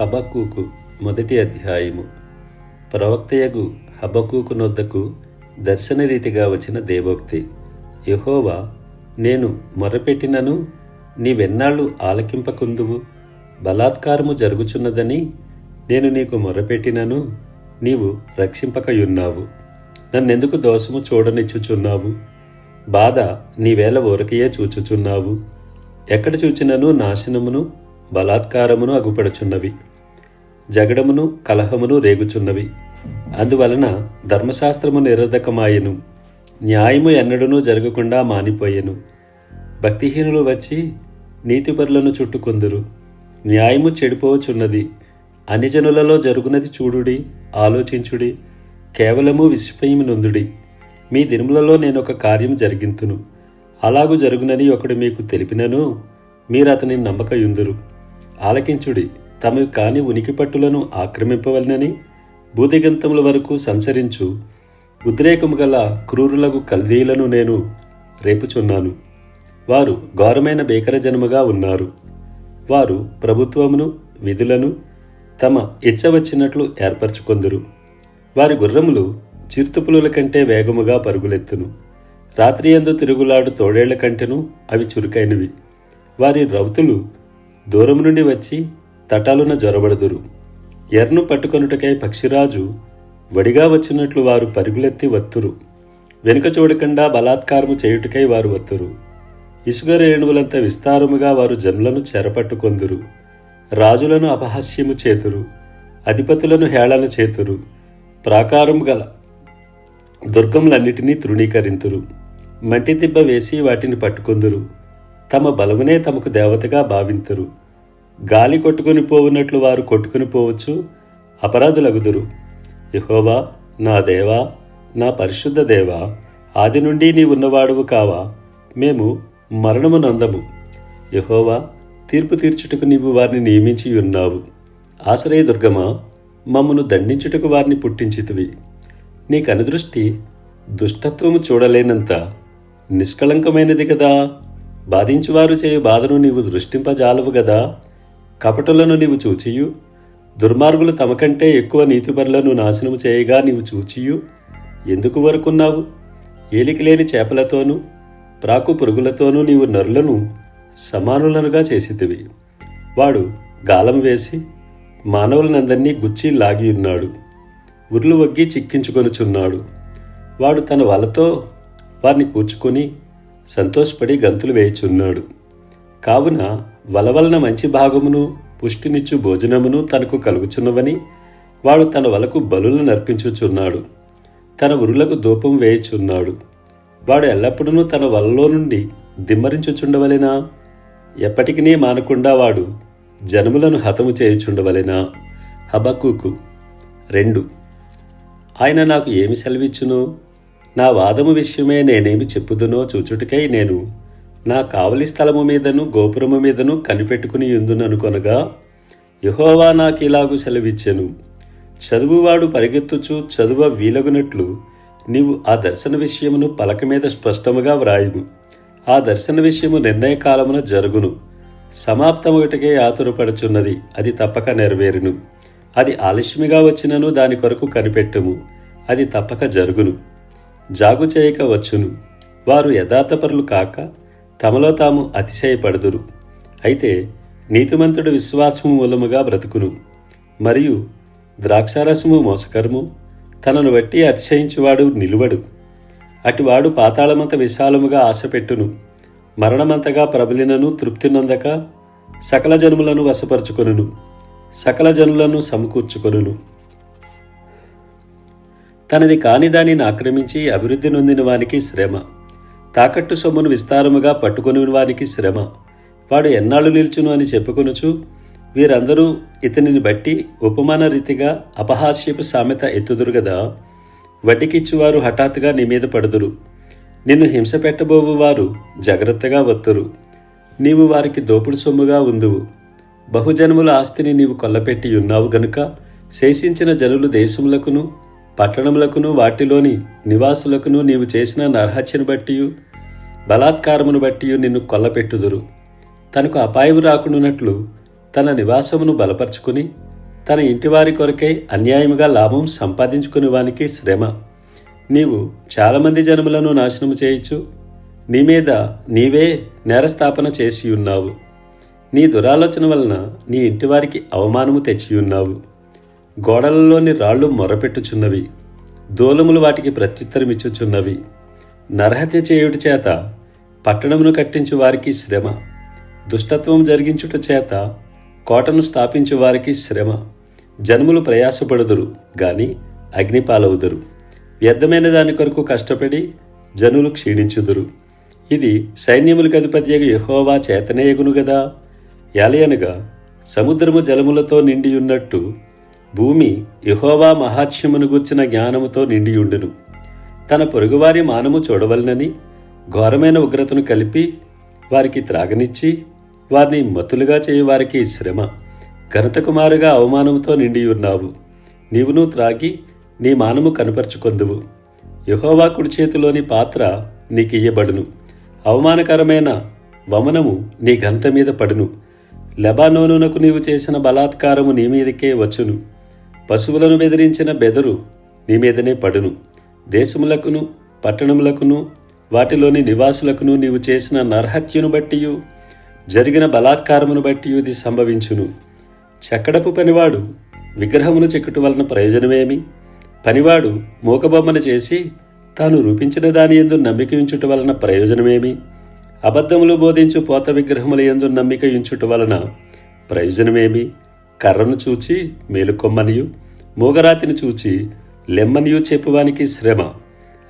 హబక్కూకు మొదటి అధ్యాయము. ప్రవక్తయగు హబక్కూకు నొద్దకు దర్శనరీతిగా వచ్చిన దేవోక్తి యహోవా నేను మొరపెట్టినను నీవెన్నాళ్ళు ఆలకింపకుందువు? బలాత్కారము జరుగుచున్నదని నేను నీకు మొరపెట్టినను నీవు రక్షింపకయున్నావు. నన్నెందుకు దోషము చూడనిచ్చుచున్నావు? బాధ నీవేళ ఊరకయే చూచుచున్నావు. ఎక్కడ చూచినను నాశనమును? బలాత్కారమును అగుపడుచున్నవి జగడమును కలహమును రేగుచున్నవి. అందువలన ధర్మశాస్త్రము నిరర్ధకమాయెను న్యాయము ఎన్నడూనూ జరగకుండా మానిపోయెను. భక్తిహీనులు వచ్చి నీతిపరులను చుట్టుకుందురు న్యాయము చెడిపోవచున్నది అనిజనులలో జరుగునది చూడుడి ఆలోచించుడి కేవలము విస్మయమునందుడి మీ దినములలో నేను ఒక కార్యం జరిగింతును. అలాగు జరుగునని ఒకడు మీకు తెలిపినను మీరు అతని నమ్మకయుందురు. ఆలకించుడి. తమ కాని ఉనికి పట్టులను ఆక్రమింపవలనని భూదిగంతముల వరకు సంచరించు. ఉద్రేకము గల క్రూరులకు కల్దీలను నేను రేపుచున్నాను. వారు ఘోరమైన భీకర జన్మగా ఉన్నారు. వారు ప్రభుత్వమును విధులను తమ ఇచ్చ వచ్చినట్లు ఏర్పరచుకొందురు. వారి గుర్రములు చిరుతుపులుల కంటే వేగముగా పరుగులెత్తును. రాత్రి ఎందు తిరుగులాడు తోడేళ్ళ కంటెను అవి చురుకైనవి. వారి రౌతులు దూరం నుండి వచ్చి తటాలున జొరబడుదురు. ఎర్ను పట్టుకొనుటకై పక్షిరాజు వడిగా వచ్చినట్లు వారు పరుగులెత్తి వత్తురు. వెనుక చూడకుండా బలాత్కారము చేయుటకై వారు వత్తురు. ఇసుక రేణువులంత విస్తారముగా వారు జనులను చెరపట్టుకొందురు. రాజులను అపహాస్యము చేతురు. అధిపతులను హేళన చేతురు. ప్రాకారం గల దుర్గములన్నిటినీ తృణీకరింతురు. మంటి దిబ్బ వేసి వాటిని పట్టుకొందురు. తమ బలమునే తమకు దేవతగా భావింతురు. గాలి కొట్టుకుని పోవునట్లు వారు కొట్టుకుని పోవచ్చు అపరాధులగుదురు. యహోవా నా దేవా నా పరిశుద్ధ దేవా ఆది నుండి నీ ఉన్నవాడువు కావా మేము మరణము నందము. యహోవా తీర్పు తీర్చుటకు నీవు వారిని నియమించి ఉన్నావు. ఆశ్రయదుర్గమా మమ్మను దండించుటకు వారిని పుట్టించితివి. నీ కనుదృష్టి దుష్టత్వము చూడలేనంత నిష్కళంకమైనది కదా. బాధించువారు చేయు బాధను నీవు దృష్టింపజాలవు గదా? కపటులను నీవు చూచియు? దుర్మార్గులు తమకంటే ఎక్కువ నీతిపరులను నాశనము చేయగా నీవు చూచియు? ఎందుకు వరకున్నావు? ఏలికలేని చేపలతోనూ ప్రాకు పురుగులతోనూ నీవు నరులను సమానులనుగా చేసితివి. వాడు గాలం వేసి మానవులనందరినీ గుచ్చి లాగి ఉన్నాడు. ఉర్లు వగ్గి చిక్కించుకొనుచున్నాడు. వాడు తన వలతో వారిని కూర్చుకొని సంతోషపడి గంతులు వేయుచున్నాడు. కావున వల వలన మంచి భాగమును పుష్టినిచ్చు భోజనమును తనకు కలుగుచున్నవని వాడు తన వలకు బలులు నర్పించుచున్నాడు తన ఉరులకు ధూపం వేయుచున్నాడు. వాడు ఎల్లప్పుడూ తన వలలో నుండి దిమ్మరించుచుండవలెనా? ఎప్పటికీ మానకుండా వాడు జనములను హతము చేయుచుండవలెనా? హబక్కుకు రెండు. ఆయన నాకు ఏమి సెలవిచ్చును? నా వాదము విషయమే నేనేమి చెప్పుదునో చూచుటకై నేను నా కావలి స్థలము మీదను గోపురము మీదను కనిపెట్టుకుని ఎందుననుకొనగా యహోవా నాకు ఇలాగు సెలవిచ్చెను. చదువువాడు పరిగెత్తుచు చదువ వీలగునట్లు నీవు ఆ దర్శన విషయమును పలక మీద స్పష్టముగా వ్రాయుము. ఆ దర్శన విషయము నిర్ణయ కాలమున జరుగును. సమాప్తమొకటికే ఆతురపడుచున్నది అది తప్పక నెరవేరును. అది ఆలస్యముగా వచ్చినను దాని కొరకు కనిపెట్టుము అది తప్పక జరుగును. జాగు చేయక వచ్చును. వారు యథార్థపరులు కాక తమలో తాము అతిశయపడదురు. అయితే నీతిమంతుడు విశ్వాసము మూలముగా బ్రతుకును. మరియు ద్రాక్షారసము మోసకరము తనను బట్టి అతిశయించువాడు నిలువడు. అటివాడు పాతాళమంత విశాలముగా ఆశపెట్టును మరణమంతగా ప్రబలినను తృప్తి నొందక సకల జనుములను వశపరుచుకొనును. సకల జనులను సమకూర్చుకొనును. తనది కాని దానిని ఆక్రమించి అభివృద్ధి నొందిన వానికి శ్రమ. తాకట్టు సొమ్మును విస్తారముగా పట్టుకొని వానికి శ్రమ. వాడు ఎన్నాళ్ళు నిల్చును అని చెప్పుకొనుచు వీరందరూ ఇతనిని బట్టి ఉపమాన రీతిగా అపహాస్యపు సామెత ఎత్తుదురు గదా వడ్డీకిచ్చువారు హఠాత్తుగా నీ మీద పడుదురు. నిన్ను హింస పెట్టబోవు వారు జాగ్రత్తగా వత్తురు. నీవు వారికి దోపుడు సొమ్ముగా ఉందువు. బహుజనముల ఆస్తిని నీవు కొల్లపెట్టి ఉన్నావు గనుక శేషించిన జనులు దేశములకును పట్టణములకును వాటిలోని నివాసులకును నీవు చేసిన నరహత్యను బట్టి బలాత్కారమును బట్టి నిన్ను కొల్లపెట్టుదురు. తనకు అపాయము రాకుండానట్లు తన నివాసమును బలపరుచుకుని తన ఇంటివారి కొరకై అన్యాయముగా లాభం సంపాదించుకునే వానికి శ్రమ. నీవు చాలామంది జనములను నాశనం చేయొచ్చు నీ మీద నీవే నేరస్థాపన చేసి ఉన్నావు నీ దురాలోచన వలన నీ ఇంటివారికి అవమానము తెచ్చి ఉన్నావు గోడలలోని రాళ్ళు మొరపెట్టుచున్నవి దూలములు వాటికి ప్రత్యుత్తరమిచ్చుచున్నవి. నరహత్య చేయుట చేత పట్టణమును కట్టించు వారికి శ్రమ. దుష్టత్వం జరిగించుట చేత కోటను స్థాపించు వారికి శ్రమ. జన్ములు ప్రయాసపడుదురు గాని అగ్నిపాలవుదురు. వ్యర్థమైన దాని కొరకు కష్టపడి జనులు క్షీణించుదురు. ఇది సైన్యములకు అధిపత్యగు యహోవా చేతనేయగును గదా. ఎలయనగా సముద్రము జలములతో నిండి ఉన్నట్టు భూమి యహోవా మహాత్మ్యమును గూర్చిన జ్ఞానముతో నిండియుండును. తన పొరుగువారి మానము చూడవలనని ఘోరమైన ఉగ్రతను కలిపి వారికి త్రాగనిచ్చి వారిని మతులుగా చేయువారికి శ్రమ ఘనతకుమారుగా అవమానముతో నిండి ఉన్నావు నీవును త్రాగి నీ మానము కనపరుచుకొందువు. యహోవా కుడి చేతిలోని పాత్ర నీకియ్యబడును. అవమానకరమైన వమనము నీ గంత మీద పడును. లెబానోనునకు నీవు చేసిన బలాత్కారము నీ మీదకే వచ్చును. పశువులను బెదిరించిన బెదరు నీ మీదనే పడును. దేశములకును పట్టణములకును వాటిలోని నివాసులకును నీవు చేసిన నర్హత్యను బట్టియు జరిగిన బలాత్కారమును బట్టి ఇది సంభవించును. చెక్కడపు పనివాడు విగ్రహమును చెక్కుట వలన ప్రయోజనమేమి? పనివాడు మూకబొమ్మను చేసి తాను రూపించిన దాని ఎందు నమ్మిక ఉంచుట వలన ప్రయోజనమేమి? అబద్ధములు బోధించు పోత విగ్రహముల ఎందు నమ్మిక ఉంచుట వలన ప్రయోజనమేమి? కర్రను చూచి మేలుకొమ్మనియు మూగరాతిని చూచి లెమ్మనియు చెప్పువానికి శ్రమ.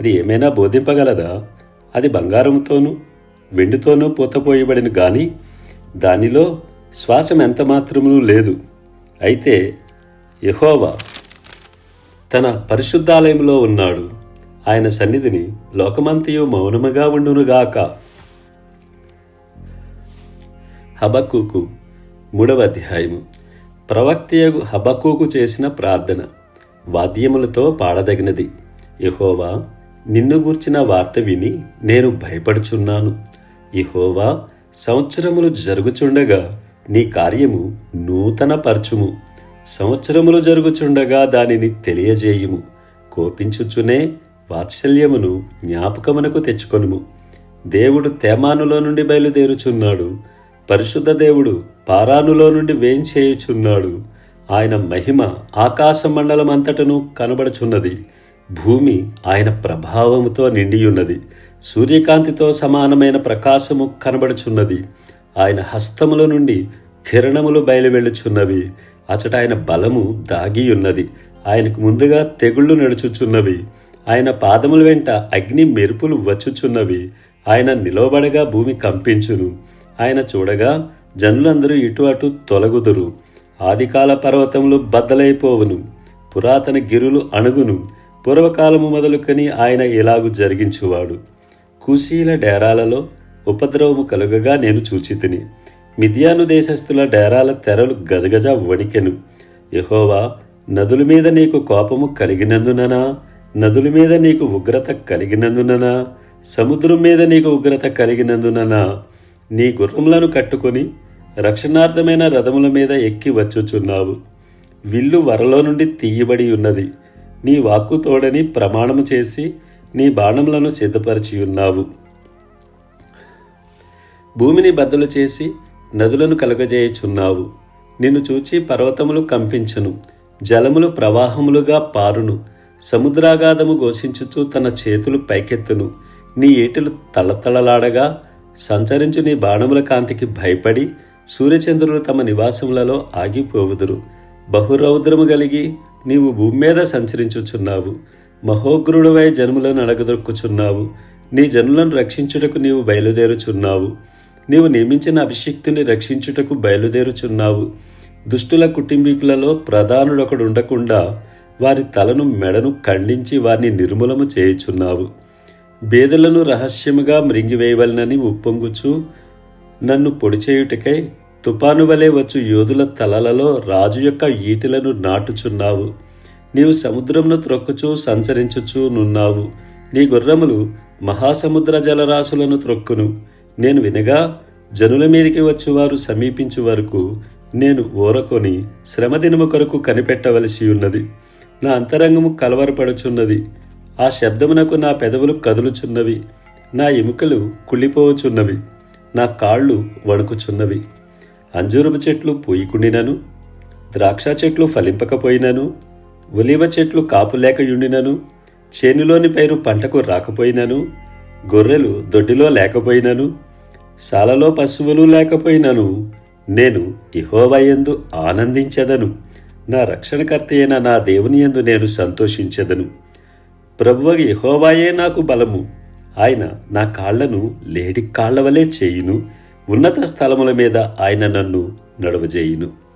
అది ఏమైనా బోధింపగలదా? అది బంగారంతోనూ వెండితోనూ పూతపోయబడిన గాని దానిలో శ్వాసం ఎంత మాత్రమును లేదు. అయితే యహోవా తన పరిశుద్ధాలయంలో ఉన్నాడు. ఆయన సన్నిధిని లోకమంతయు మౌనముగా ఉండునుగాక హబక్కుకు మూడవ అధ్యాయము. ప్రవక్తయగు హబకూకు చేసిన ప్రార్థన వాద్యములతో పాడదగినది. యహోవా నిన్ను గూర్చిన వార్త విని నేను భయపడుచున్నాను. యహోవా సంవత్సరములు జరుగుచుండగా నీ కార్యము నూతన పరచుము సంవత్సరములు జరుగుచుండగా దానిని తెలియజేయుము. కోపించుచునే వాత్సల్యమును జ్ఞాపకమునకు తెచ్చుకొనుము. దేవుడు తేమానులో నుండి బయలుదేరుచున్నాడు. పరిశుద్ధ దేవుడు పారానులో నుండి వేంచేయుచున్నాడు ఆయన మహిమ ఆకాశ మండలమంతటను కనబడుచున్నది. భూమి ఆయన ప్రభావముతో నిండియున్నది. సూర్యకాంతితో సమానమైన ప్రకాశము కనబడుచున్నది. ఆయన హస్తముల నుండి కిరణములు బయలువెళ్ళుచున్నవి. అచట ఆయన బలము దాగియున్నది. ఆయనకు ముందుగా తెగుళ్ళు నడుచుచున్నవి. ఆయన పాదముల వెంట అగ్ని మెరుపులు వచ్చుచున్నవి. ఆయన నిలవబడగా భూమి కంపించును. ఆయన చూడగా జనులందరూ ఇటు అటు తొలగుదురు. ఆదికాల పర్వతములు బద్దలైపోవును. పురాతన గిరులు అణుగును. పూర్వకాలము మొదలుకొని ఆయన ఇలాగు జరిగించువాడు. కుశీల డేరాలలో ఉపద్రవము కలుగగా నేను చూచితిని. మిథ్యాను దేశస్థుల డేరాల తెరలు గజగజ వణికెను. యహోవా నదుల మీద నీకు కోపము కలిగినందుననా? నదుల మీద నీకు ఉగ్రత కలిగినందుననా? సముద్రం మీద నీకు ఉగ్రత కలిగినందుననా? నీ గుర్రములను కట్టుకొని రక్షణార్థమైన రథముల మీద ఎక్కి వచ్చుచున్నావు. విల్లు వరలో నుండి తీయబడి ఉన్నది. నీ వాక్కు తోడని ప్రమాణము చేసి నీ బాణములను సిద్ధపరిచి ఉన్నావు. భూమిని బద్దలు చేసి నదులను కలగజేయుచున్నావు. నిన్ను చూచి పర్వతములు కంపించును. జలములు ప్రవాహములుగా పారును. సముద్రాగాధము ఘోషించుచు తన చేతులు పైకెత్తును. నీ ఏటులు తళతళలాడగా సంచరించు నీ బాణముల కాంతికి భయపడి సూర్యచంద్రులు తమ నివాసములలో ఆగిపోవుదురు. బహురౌద్రము కలిగి నీవు భూమి మీద సంచరించుచున్నావు. మహోగ్రుడువై జనుములను అడగదొక్కుచున్నావు నీ జనులను రక్షించుటకు నీవు బయలుదేరుచున్నావు. నీవు నియమించిన అభిషిక్తుని రక్షించుటకు బయలుదేరుచున్నావు. దుష్టుల కుటుంబీకులలో ప్రధానుడొకడు ఉండకుండా వారి తలను మెడను ఖండించి వారిని నిర్మూలము చేయుచున్నావు. బేదలను రహస్యముగా మృంగివేయవలనని ఉప్పొంగుచు నన్ను పొడిచేయుటకై తుపాను వలె వచ్చు యోధుల తలలలో రాజు యొక్క ఈటెలను నాటుచున్నావు. నీవు సముద్రమును త్రొక్కుచూ సంచరించుచూ నున్నావు. నీ గుర్రములు మహాసముద్ర జలరాశులను త్రొక్కును. నేను వినగా జనుల మీదకి వచ్చేవారు సమీపించు వరకు నేను ఊరకొని శ్రమదినము కొరకు కనిపెట్టవలసి ఉన్నది. నా అంతరంగము కలవరపడుచున్నది. ఆ శబ్దమునకు నా పెదవులు కదులుచున్నవి. నా ఎముకలు కుళ్ళిపోవచున్నవి నా కాళ్ళు వణుకుచున్నవి. అంజూరపు చెట్లు పూయికుండినను. ద్రాక్ష చెట్లు ఫలింపకపోయినను. ఒలివ చెట్లు కాపు లేకయుండినను చేనులోని పైరు పంటకు రాకపోయినను. గొర్రెలు దొడ్డిలో లేకపోయినను. సాలలో పశువులు లేకపోయినను. నేను ఇహోవయందు ఆనందించదను. నా రక్షణకర్త అయిన నా దేవుని యందు నేను సంతోషించదను. ప్రభువ యహోవాయే నాకు బలము. ఆయన నా కాళ్ళను లేడి కాళ్ళ వలె చేయును. ఉన్నత స్థలముల మీద ఆయన నన్ను నడువజేయును.